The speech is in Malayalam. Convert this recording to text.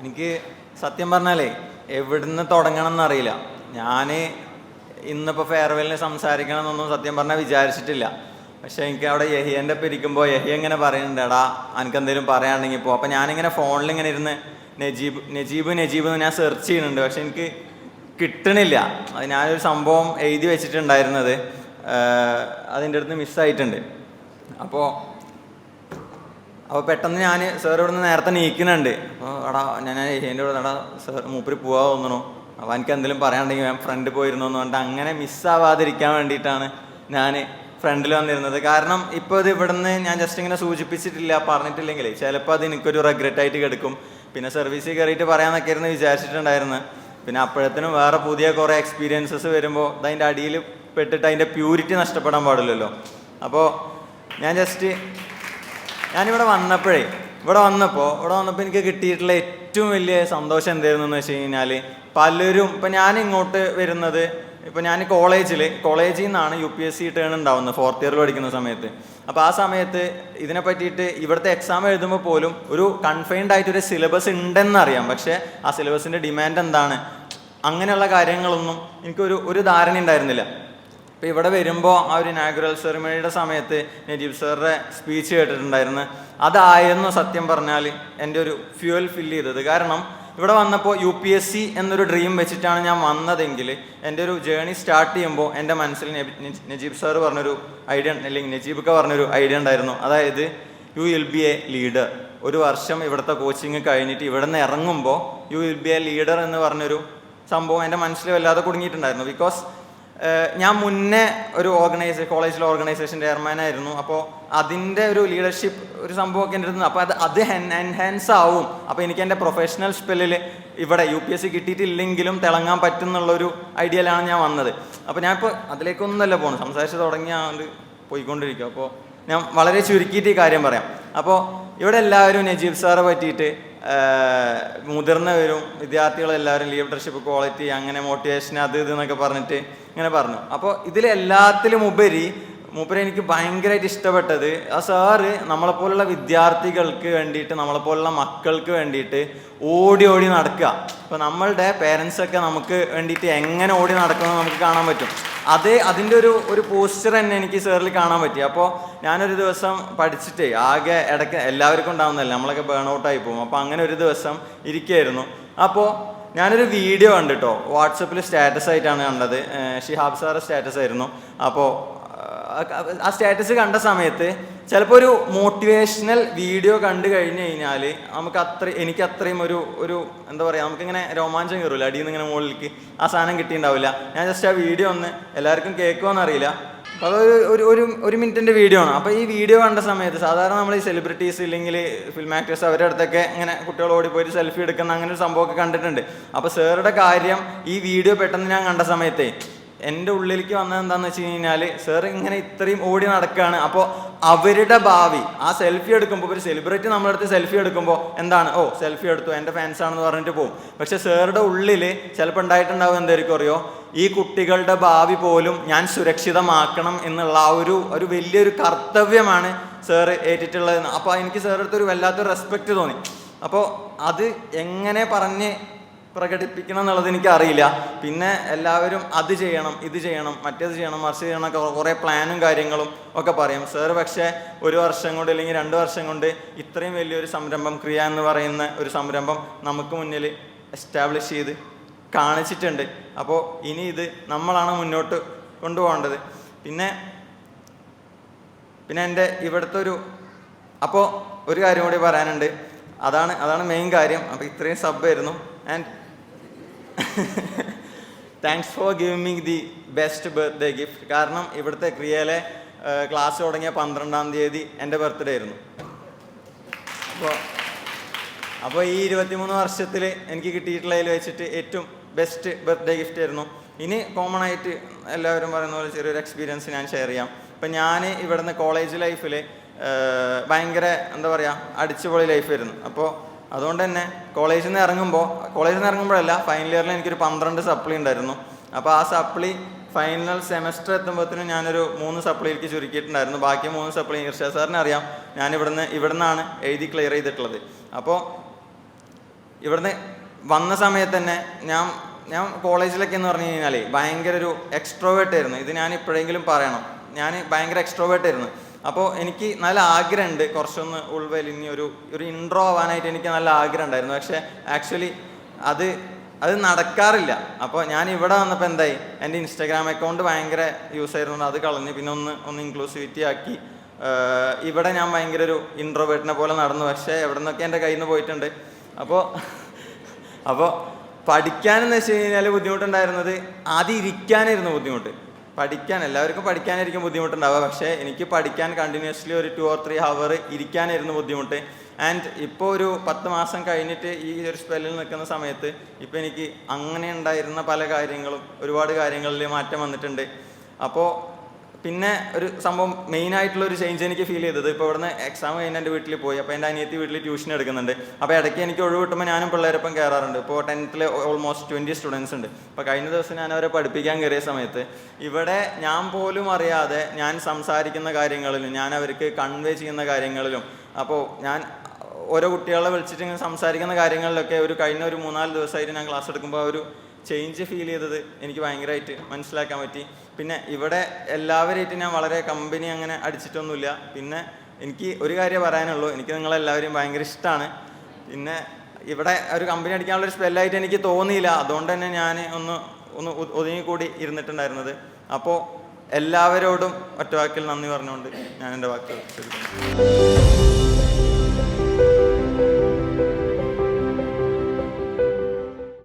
എനിക്ക് സത്യം പറഞ്ഞാലേ എവിടുന്ന് തുടങ്ങണം എന്നറിയില്ല ഞാൻ ഇന്നിപ്പോൾ ഫെയർവെല്ലിന് സംസാരിക്കണം എന്നൊന്നും സത്യം പറഞ്ഞാൽ വിചാരിച്ചിട്ടില്ല. പക്ഷേ എനിക്ക് അവിടെ യഹിയന്റെ ഒപ്പം ഇരിക്കുമ്പോൾ യഹി ഇങ്ങനെ പറയുന്നുണ്ട് എടാ എനിക്ക് എന്തെങ്കിലും പറയുകയാണെങ്കിൽ ഇപ്പോൾ അപ്പോൾ ഞാനിങ്ങനെ ഫോണിൽ ഇങ്ങനെ ഇരുന്ന് നജീബ് നജീബ് നജീബ് എന്ന് ഞാൻ സെർച്ച് ചെയ്യുന്നുണ്ട്. പക്ഷെ എനിക്ക് കിട്ടണില്ല. അത് ഞാനൊരു സംഭവം എഴുതി വെച്ചിട്ടുണ്ടായിരുന്നത് അതിന്റെ അടുത്ത് മിസ്സായിട്ടുണ്ട് അപ്പോൾ അപ്പോൾ പെട്ടെന്ന് ഞാൻ സാർ ഇവിടെ നിന്ന് നേരത്തെ നീക്കുന്നുണ്ട്. അപ്പോൾ എടാ ഞാൻ എന്റെ കൂടെ എടാ സാർ മൂപ്പര് പോവാ തോന്നണു. അപ്പോൾ എനിക്ക് എന്തെങ്കിലും പറയാനുണ്ടെങ്കിൽ ഞാൻ ഫ്രണ്ട് പോയിരുന്നു എന്ന് പറഞ്ഞിട്ട് അങ്ങനെ മിസ്സാവാതിരിക്കാൻ വേണ്ടിയിട്ടാണ് ഞാൻ ഫ്രണ്ടിൽ വന്നിരുന്നത്. കാരണം ഇപ്പോൾ ഇത് ഇവിടുന്ന് ഞാൻ ജസ്റ്റ് ഇങ്ങനെ സൂചിപ്പിച്ചിട്ടില്ല പറഞ്ഞിട്ടില്ലെങ്കിൽ ചിലപ്പോൾ അത് എനിക്കൊരു റെഗ്രറ്റ് ആയിട്ട് കിടക്കും. പിന്നെ സർവീസിൽ കയറിയിട്ട് പറയാമെന്നൊക്കെ ഇരുന്ന് വിചാരിച്ചിട്ടുണ്ടായിരുന്നു. പിന്നെ അപ്പോഴത്തേനും വേറെ പുതിയ കുറേ എക്സ്പീരിയൻസസ് വരുമ്പോൾ അതിന്റെ അടിയിൽ പെട്ടിട്ട് അതിന്റെ പ്യൂരിറ്റി നഷ്ടപ്പെടാൻ പാടില്ലല്ലോ. അപ്പോൾ ഞാൻ ജസ്റ്റ് ഞാനിവിടെ വന്നപ്പോഴേ ഇവിടെ വന്നപ്പോൾ ഇവിടെ വന്നപ്പോൾ എനിക്ക് കിട്ടിയിട്ടുള്ള ഏറ്റവും വലിയ സന്തോഷം എന്തായിരുന്നു എന്ന് വെച്ച് കഴിഞ്ഞാൽ പലരും ഇപ്പം ഞാൻ ഇങ്ങോട്ട് വരുന്നത് ഇപ്പം ഞാൻ കോളേജിൽ കോളേജിൽ നിന്നാണ് U P S C turn ഉണ്ടാവുന്നത് ഫോർത്ത് ഇയറിൽ പഠിക്കുന്ന സമയത്ത്. അപ്പോൾ ആ സമയത്ത് ഇതിനെ പറ്റിയിട്ട് ഇവിടുത്തെ എക്സാം എഴുതുമ്പോൾ പോലും ഒരു കൺഫൈൻഡ് ആയിട്ടൊരു സിലബസ് ഉണ്ടെന്നറിയാം. പക്ഷേ ആ സിലബസിന്റെ ഡിമാൻഡ് എന്താണ്? അങ്ങനെയുള്ള കാര്യങ്ങളൊന്നും എനിക്കൊരു ഒരു ധാരണ ഉണ്ടായിരുന്നില്ല അപ്പോൾ ഇവിടെ വരുമ്പോൾ ആ ഒരു ഇനാഗുറൽ സെറിമണിയുടെ സമയത്ത് നജീബ് സാറിന്റെ സ്പീച്ച് കേട്ടിട്ടുണ്ടായിരുന്നു. അതായിരുന്നു സത്യം പറഞ്ഞാൽ എന്റെ ഒരു ഫ്യൂവൽ ഫില്ല് ചെയ്തത്. കാരണം ഇവിടെ വന്നപ്പോൾ യു പി എസ് സി എന്നൊരു ഡ്രീം വെച്ചിട്ടാണ് ഞാൻ വന്നതെങ്കിൽ എന്റെ ഒരു ജേണി സ്റ്റാർട്ട് ചെയ്യുമ്പോൾ എന്റെ മനസ്സിൽ നജീബ് സാർ പറഞ്ഞൊരു ഐഡിയ അല്ലെങ്കിൽ നജീബൊക്കെ പറഞ്ഞൊരു ഐഡിയ ഉണ്ടായിരുന്നു. അതായത് you will be a leader ഒരു വർഷം ഇവിടുത്തെ കോച്ചിങ് കഴിഞ്ഞിട്ട് ഇവിടെ നിന്ന് ഇറങ്ങുമ്പോൾ you will be a leader എന്ന് പറഞ്ഞൊരു സംഭവം എന്റെ മനസ്സിൽ വല്ലാതെ കുടുങ്ങിയിട്ടുണ്ടായിരുന്നു. ബിക്കോസ് ഞാൻ മുന്നേ ഒരു ഓർഗനൈസേഷൻ കോളേജിലെ ഓർഗനൈസേഷൻ ചെയർമാനായിരുന്നു അപ്പോൾ അതിന്റെ ഒരു ലീഡർഷിപ്പ് ഒരു സംഭവമൊക്കെ എന്റെ അടുത്ത് അപ്പോൾ അത് അത് എൻഹാൻസ് ആവും. അപ്പോൾ എനിക്ക് എന്റെ പ്രൊഫഷണൽ സ്പെല്ലിൽ ഇവിടെ യു പി എസ് സി കിട്ടിയിട്ടില്ലെങ്കിലും തിളങ്ങാൻ പറ്റുന്നുള്ളൊരു ഐഡിയയിലാണ് ഞാൻ വന്നത്. അപ്പോൾ ഞാനിപ്പോൾ അതിലേക്കൊന്നുമല്ല പോകണം സംസാരിച്ച് തുടങ്ങിയാണ്ട് പോയിക്കൊണ്ടിരിക്കും അപ്പോൾ ഞാൻ വളരെ ചുരുക്കിയിട്ട് ഈ കാര്യം പറയാം. അപ്പോൾ ഇവിടെ എല്ലാവരും നജീബ് സാറെ പറ്റിയിട്ട് മുതിർന്നവരും വിദ്യാർത്ഥികളെല്ലാവരും ലീഡർഷിപ്പ് ക്വാളിറ്റി അങ്ങനെ മോട്ടിവേഷൻ അത് ഇത് എന്നൊക്കെ പറഞ്ഞിട്ട് ഇങ്ങനെ പറഞ്ഞു. അപ്പോൾ ഇതിലെല്ലാത്തിലും ഉപരി മൂപ്പര് എനിക്ക് ഭയങ്കരമായിട്ട് ഇഷ്ടപ്പെട്ടത്. ആ സാറ് നമ്മളെപ്പോലുള്ള വിദ്യാർത്ഥികൾക്ക് വേണ്ടിയിട്ട് നമ്മളെപ്പോലുള്ള മക്കൾക്ക് വേണ്ടിയിട്ട് ഓടി ഓടി നടക്കുക. അപ്പോൾ നമ്മളുടെ പേരൻസൊക്കെ നമുക്ക് വേണ്ടിയിട്ട് എങ്ങനെ ഓടി നടക്കുമെന്ന് നമുക്ക് കാണാൻ പറ്റും. അതേ അതിന്റെ ഒരു ഒരു പോസ്റ്റർ തന്നെ എനിക്ക് സാറിൽ കാണാൻ പറ്റി. അപ്പോൾ ഞാനൊരു ദിവസം പഠിച്ചിട്ട് ആകെ ഇടയ്ക്ക് എല്ലാവർക്കും ഉണ്ടാവുന്നതല്ല നമ്മളൊക്കെ ബേൺ ഔട്ടായി പോകും. അപ്പോൾ അങ്ങനെ ഒരു ദിവസം ഇരിക്കുകയായിരുന്നു. അപ്പോൾ ഞാനൊരു വീഡിയോ കണ്ടിട്ടോ വാട്സപ്പിൽ സ്റ്റാറ്റസ് ആയിട്ടാണ് കണ്ടത്. ഷിഹാബ് സാറ് സ്റ്റാറ്റസ് ആയിരുന്നു. അപ്പോൾ ആ സ്റ്റാറ്റസ് കണ്ട സമയത്ത് ചിലപ്പോൾ ഒരു മോട്ടിവേഷണൽ വീഡിയോ കണ്ടു കഴിഞ്ഞ് കഴിഞ്ഞാൽ നമുക്ക് അത്ര എനിക്ക് അത്രയും ഒരു ഒരു എന്താ പറയുക നമുക്കിങ്ങനെ രോമാഞ്ചം കയറില്ല അടിയിൽ നിന്ന് ഇങ്ങനെ മുകളിലേക്ക് ആ സാധനം കിട്ടിയിട്ടുണ്ടാവില്ല. ഞാൻ ജസ്റ്റ് ആ വീഡിയോ ഒന്ന് എല്ലാവർക്കും അറിയില്ല. അപ്പോൾ അതൊരു ഒരു ഒരു ഒരു മിനിറ്റിന്റെ വീഡിയോ ആണ്. അപ്പോൾ ഈ വീഡിയോ കണ്ട സമയത്ത് സാധാരണ നമ്മൾ ഈ സെലിബ്രിറ്റീസ് ഇല്ലെങ്കിൽ ഫിലിം ആക്ടേഴ്സ് അവരുടെ അടുത്തൊക്കെ ഇങ്ങനെ കുട്ടികൾ ഓടിപ്പോയി സെൽഫി എടുക്കുന്ന അങ്ങനെ ഒരു സംഭവമൊക്കെ കണ്ടിട്ടുണ്ട്. അപ്പോൾ സാറുടെ കാര്യം ഈ വീഡിയോ പെട്ടെന്ന് ഞാൻ കണ്ട സമയത്തേ എന്റെ ഉള്ളിലേക്ക് വന്നത് എന്താണെന്ന് വെച്ച് കഴിഞ്ഞാൽ സാർ ഇങ്ങനെ ഇത്രയും ഓടി നടക്കുകയാണ് അപ്പോൾ അവരുടെ ഭാവി ആ സെൽഫി എടുക്കുമ്പോൾ ഒരു സെലിബ്രിറ്റി നമ്മുടെ അടുത്ത് സെൽഫി എടുക്കുമ്പോൾ എന്താണ്? ഓ സെൽഫി എടുത്തു എന്റെ ഫാൻസ് ആണെന്ന് പറഞ്ഞിട്ട് പോകും പക്ഷെ സാറുടെ ഉള്ളിൽ ചിലപ്പോൾ ഉണ്ടായിട്ടുണ്ടാവും എന്തായിരിക്കും അറിയോ? ഈ കുട്ടികളുടെ ഭാവി പോലും ഞാൻ സുരക്ഷിതമാക്കണം എന്നുള്ള ആ ഒരു ഒരു വലിയൊരു കർത്തവ്യമാണ് സാറ് ഏറ്റിട്ടുള്ളത്. അപ്പോൾ എനിക്ക് ഒരു വല്ലാത്തൊരു റെസ്പെക്റ്റ് തോന്നി. അപ്പോൾ അത് എങ്ങനെ പറഞ്ഞ് പ്രകടിപ്പിക്കണം എന്നുള്ളത് എനിക്ക് അറിയില്ല പിന്നെ എല്ലാവരും അത് ചെയ്യണം ഇത് ചെയ്യണം മറ്റേത് ചെയ്യണം മറിച്ച് ചെയ്യണം ഒക്കെ കുറേ പ്ലാനും കാര്യങ്ങളും ഒക്കെ പറയും. സാർ പക്ഷേ ഒരു വർഷം കൊണ്ട് അല്ലെങ്കിൽ രണ്ട് വർഷം കൊണ്ട് ഇത്രയും വലിയൊരു സംരംഭം ക്രിയ എന്ന് പറയുന്ന ഒരു സംരംഭം നമുക്ക് മുന്നിൽ എസ്റ്റാബ്ലിഷ് ചെയ്ത് കാണിച്ചിട്ടുണ്ട്. അപ്പോൾ ഇനി ഇത് നമ്മളാണ് മുന്നോട്ട് കൊണ്ടുപോകേണ്ടത്. പിന്നെ പിന്നെ എന്റെ ഇവിടുത്തെ ഒരു അപ്പോൾ ഒരു കാര്യം കൂടി പറയാനുണ്ട്. അതാണ് അതാണ് മെയിൻ കാര്യം. അപ്പോൾ ഇത്രയും സബ് ആയിരുന്നു. And thanks for giving the best birthday gift കാരണം ഇവിടുത്തെ ക്രിയയിലെ ക്ലാസ് തുടങ്ങിയ പന്ത്രണ്ടാം തീയതി എന്റെ ബർത്ത്ഡേ ആയിരുന്നു. അപ്പോൾ അപ്പോൾ ഈ ഇരുപത്തിമൂന്ന് വർഷത്തിൽ എനിക്ക് കിട്ടിയിട്ടുള്ളതിൽ വെച്ചിട്ട് ഏറ്റവും ബെസ്റ്റ് ബർത്ത്ഡേ ഗിഫ്റ്റ് ആയിരുന്നു. ഇനി കോമൺ ആയിട്ട് എല്ലാവരും പറയുന്ന പോലെ ചെറിയൊരു എക്സ്പീരിയൻസ് ഞാൻ ഷെയർ ചെയ്യാം. ഇപ്പം ഞാൻ ഇവിടുന്ന് കോളേജ് ലൈഫിൽ ഭയങ്കര എന്താ പറയുക അടിച്ചുപൊളി ലൈഫായിരുന്നു അപ്പോൾ അതുകൊണ്ട് തന്നെ കോളേജിൽ നിന്ന് ഇറങ്ങുമ്പോൾ കോളേജിൽ നിന്ന് ഇറങ്ങുമ്പോഴല്ല ഫൈനൽ ഇയറിൽ എനിക്കൊരു പന്ത്രണ്ട് സപ്ലി ഉണ്ടായിരുന്നു. അപ്പോൾ ആ സപ്ലി ഫൈനൽ സെമസ്റ്റർ എത്തുമ്പോഴത്തേനും ഞാനൊരു മൂന്ന് സപ്ലിയിലേക്ക് ചുരുക്കിയിട്ടുണ്ടായിരുന്നു. ബാക്കി മൂന്ന് സപ്ലി ഇർഷാദ് സാറിനെ അറിയാം. ഞാൻ ഇവിടുന്ന് ഇവിടുന്നാണ് എഴുതി ക്ലിയർ ചെയ്തിട്ടുള്ളത്. അപ്പോൾ ഇവിടുന്ന് വന്ന സമയത്ത് തന്നെ ഞാൻ ഞാൻ കോളേജിലൊക്കെ എന്ന് പറഞ്ഞു കഴിഞ്ഞാൽ ഭയങ്കര ഒരു എക്സ്ട്രോവേർട്ട് ആയിരുന്നു. ഇത് ഞാൻ ഇപ്പോഴെങ്കിലും പറയണം. ഞാൻ ഭയങ്കര എക്സ്ട്രോവേർട്ട് ആയിരുന്നു. അപ്പോൾ എനിക്ക് നല്ല ആഗ്രഹമുണ്ട് കുറച്ചൊന്ന് ഉൾവലിഞ്ഞ് ഒരു ഒരു ഇൻട്രോ ആവാനായിട്ട് എനിക്ക് നല്ല ആഗ്രഹം ഉണ്ടായിരുന്നു പക്ഷേ ആക്ച്വലി അത് അത് നടക്കാറില്ല. അപ്പോൾ ഞാൻ ഇവിടെ വന്നപ്പോൾ എന്തായി? എന്റെ ഇൻസ്റ്റാഗ്രാം അക്കൗണ്ട് ഭയങ്കര യൂസ് ആയിരുന്നു അത് കളഞ്ഞ് പിന്നെ ഒന്ന് ഒന്ന് ഇൻക്ലൂസിവിറ്റി ആക്കി. ഇവിടെ ഞാൻ ഭയങ്കര ഒരു ഇൻട്രോവേർട്ടിനെ പോലെ നടന്നു. പക്ഷേ എവിടെ നിന്നൊക്കെ എന്റെ കയ്യിൽ നിന്ന് പോയിട്ടുണ്ട്? അപ്പോൾ അപ്പോൾ പഠിക്കാനെന്ന് വെച്ച് കഴിഞ്ഞാൽ ബുദ്ധിമുട്ടുണ്ടായിരുന്നത് ആദ്യം ഇരിക്കാനായിരുന്നു ബുദ്ധിമുട്ട്. പഠിക്കാൻ എല്ലാവർക്കും പഠിക്കാനായിരിക്കും ബുദ്ധിമുട്ടുണ്ടാവുക. പക്ഷേ എനിക്ക് പഠിക്കാൻ കണ്ടിന്യൂസ്ലി ഒരു ടു ഓർ ത്രീ ഹവർ ഇരിക്കാനായിരുന്നു ബുദ്ധിമുട്ട്. ആൻഡ് ഇപ്പോൾ ഒരു പത്ത് മാസം കഴിഞ്ഞിട്ട് ഈ ഒരു സ്പെല്ലിൽ നിൽക്കുന്ന സമയത്ത് ഇപ്പോൾ എനിക്ക് അങ്ങനെ ഉണ്ടായിരുന്ന പല കാര്യങ്ങളും ഒരുപാട് കാര്യങ്ങളിൽ മാറ്റം വന്നിട്ടുണ്ട്. അപ്പോൾ പിന്നെ ഒരു സംഭവം മെയിൻ ആയിട്ടുള്ള ഒരു ചേഞ്ച് എനിക്ക് ഫീൽ ചെയ്തത്. ഇപ്പോൾ ഇവിടുന്ന് എക്സാം കഴിഞ്ഞ് എന്റെ വീട്ടിൽ പോയി. അപ്പോൾ എന്റെ അനിയത്തി വീട്ടിൽ ട്യൂഷൻ എടുക്കുന്നുണ്ട്. അപ്പോൾ ഇടയ്ക്ക് എനിക്ക് ഒഴിവ് കിട്ടുമ്പോൾ ഞാനും പിള്ളേരൊപ്പം കയറാറുണ്ട് ഇപ്പോൾ ടെൻത്തിൽ ഓൾമോസ്റ്റ് ട്വന്റി സ്റ്റുഡൻസ് ഉണ്ട്. അപ്പോൾ കഴിഞ്ഞ ദിവസം ഞാൻ അവരെ പഠിപ്പിക്കാൻ കയറിയ സമയത്ത് ഇവിടെ ഞാൻ പോലും അറിയാതെ ഞാൻ സംസാരിക്കുന്ന കാര്യങ്ങളിലും ഞാൻ അവർക്ക് കൺവേ ചെയ്യുന്ന കാര്യങ്ങളിലും അപ്പോൾ ഞാൻ ഓരോ കുട്ടികളെ വിളിച്ചിട്ട് ഇങ്ങനെ സംസാരിക്കുന്ന കാര്യങ്ങളിലൊക്കെ ഒരു കഴിഞ്ഞ ഒരു മൂന്നാൽ ദിവസമായിട്ട് ഞാൻ ക്ലാസ് എടുക്കുമ്പോൾ ഒരു ചേഞ്ച് ഫീൽ ചെയ്തത് എനിക്ക് ഭയങ്കരമായിട്ട് മനസ്സിലാക്കാൻ പറ്റി. പിന്നെ ഇവിടെ എല്ലാവരുമായിട്ട് ഞാൻ വളരെ കമ്പനി അങ്ങനെ അടിച്ചിട്ടൊന്നുമില്ല. പിന്നെ എനിക്ക് ഒരു കാര്യം പറയാനുള്ളൂ. എനിക്ക് നിങ്ങളെല്ലാവരെയും ഭയങ്കര ഇഷ്ടമാണ് പിന്നെ ഇവിടെ ഒരു കമ്പനി അടിക്കാനുള്ള ഒരു സ്പെല്ലായിട്ട് എനിക്ക് തോന്നിയില്ല. അതുകൊണ്ട് തന്നെ ഞാൻ ഒന്ന് ഒന്ന് ഒതുങ്ങിക്കൂടി ഇരുന്നിട്ടുണ്ടായിരുന്നത്. അപ്പോൾ എല്ലാവരോടും ഒറ്റവാക്കിൽ നന്ദി പറഞ്ഞുകൊണ്ട് ഞാൻ എന്റെ വാക്കുകൾ